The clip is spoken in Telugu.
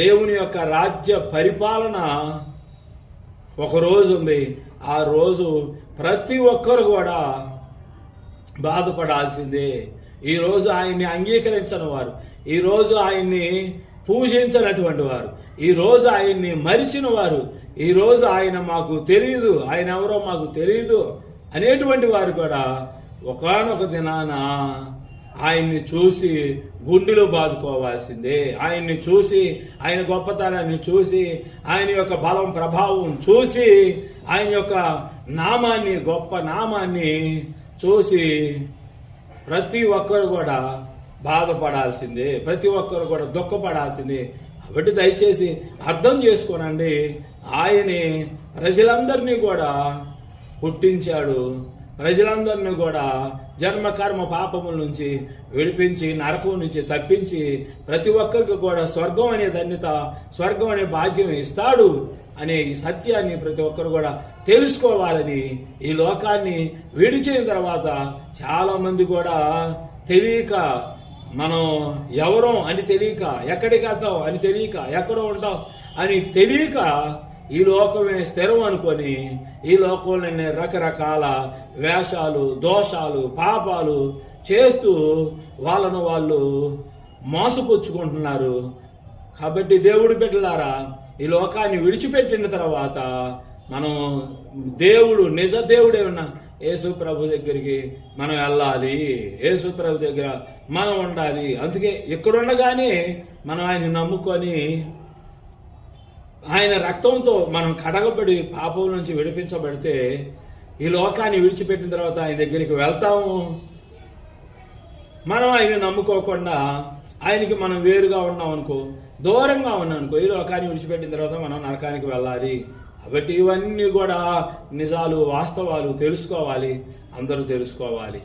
దేవుని యొక్క రాజ్య పరిపాలన ఒక రోజు ఉంది. ఆ రోజు ప్రతి ఒక్కరు కూడా బాధపడాల్సిందే. ఈరోజు ఆయన్ని అంగీకరించని వారు ఈరోజు ఆయన్ని పూజించనటువంటి వారు ఈరోజు ఆయన్ని మరిచిన వారు ఈరోజు ఆయన మాకు తెలియదు ఆయన ఎవరో మాకు తెలియదు అనేటువంటి వారు కూడా ఒకనొక దినాన ఆయన్ని చూసి గుండెలు బాదుకోవాల్సిందే. ఆయన్ని చూసి ఆయన గొప్పతనాన్ని చూసి ఆయన యొక్క బలం ప్రభావం చూసి ఆయన యొక్క నామాన్ని గొప్ప నామాన్ని చూసి ప్రతి ఒక్కరు కూడా బాధపడాల్సిందే. ప్రతి ఒక్కరు కూడా దుఃఖపడాల్సిందే. కాబట్టి దయచేసి అర్థం చేసుకోనండి. ఆయనే ప్రజలందరినీ కూడా పుట్టించాడు. ప్రజలందరినీ కూడా జన్మకర్మ పాపముల నుంచి విడిపించి నరకం నుంచి తప్పించి ప్రతి ఒక్కరికి కూడా స్వర్గం అనే ధన్యత స్వర్గం అనే భాగ్యం ఇస్తాడు అనే ఈ సత్యాన్ని ప్రతి ఒక్కరు కూడా తెలుసుకోవాలని ఈ లోకాన్ని విడిచిన తర్వాత చాలామంది కూడా తెలియక మనం ఎవరం అని తెలియక ఎక్కడికి వెళ్తాం అని తెలియక ఎక్కడో ఉంటాం అని తెలియక ఈ లోకమే స్థిరం అనుకొని ఈ లోకంలోనే రకరకాల వేషాలు దోషాలు పాపాలు చేస్తూ వాళ్ళను వాళ్ళు మోసపుచ్చుకుంటున్నారు. కాబట్టి దేవుడు బిడ్డలారా ఈ లోకాన్ని విడిచిపెట్టిన తర్వాత మనం దేవుడు నిజ దేవుడే ఉన్న యేసు ప్రభు దగ్గరికి మనం వెళ్ళాలి. యేసు ప్రభు దగ్గర మనం ఉండాలి. అందుకే ఎక్కడుండగానే మనం ఆయన నమ్ముకొని ఆయన రక్తంతో మనం కడగబడి పాపం నుంచి విడిపించబడితే ఈ లోకాన్ని విడిచిపెట్టిన తర్వాత ఆయన దగ్గరికి వెళ్తాము. మనం ఆయన నమ్ముకోకుండా ఆయనకి మనం వేరుగా ఉన్నాం అనుకో దూరంగా ఉన్నాం అనుకో ఈ లోకాన్ని విడిచిపెట్టిన తర్వాత మనం నరకానికి వెళ్ళాలి. కాబట్టి ఇవన్నీ కూడా నిజాలు వాస్తవాలు తెలుసుకోవాలి అందరూ తెలుసుకోవాలి.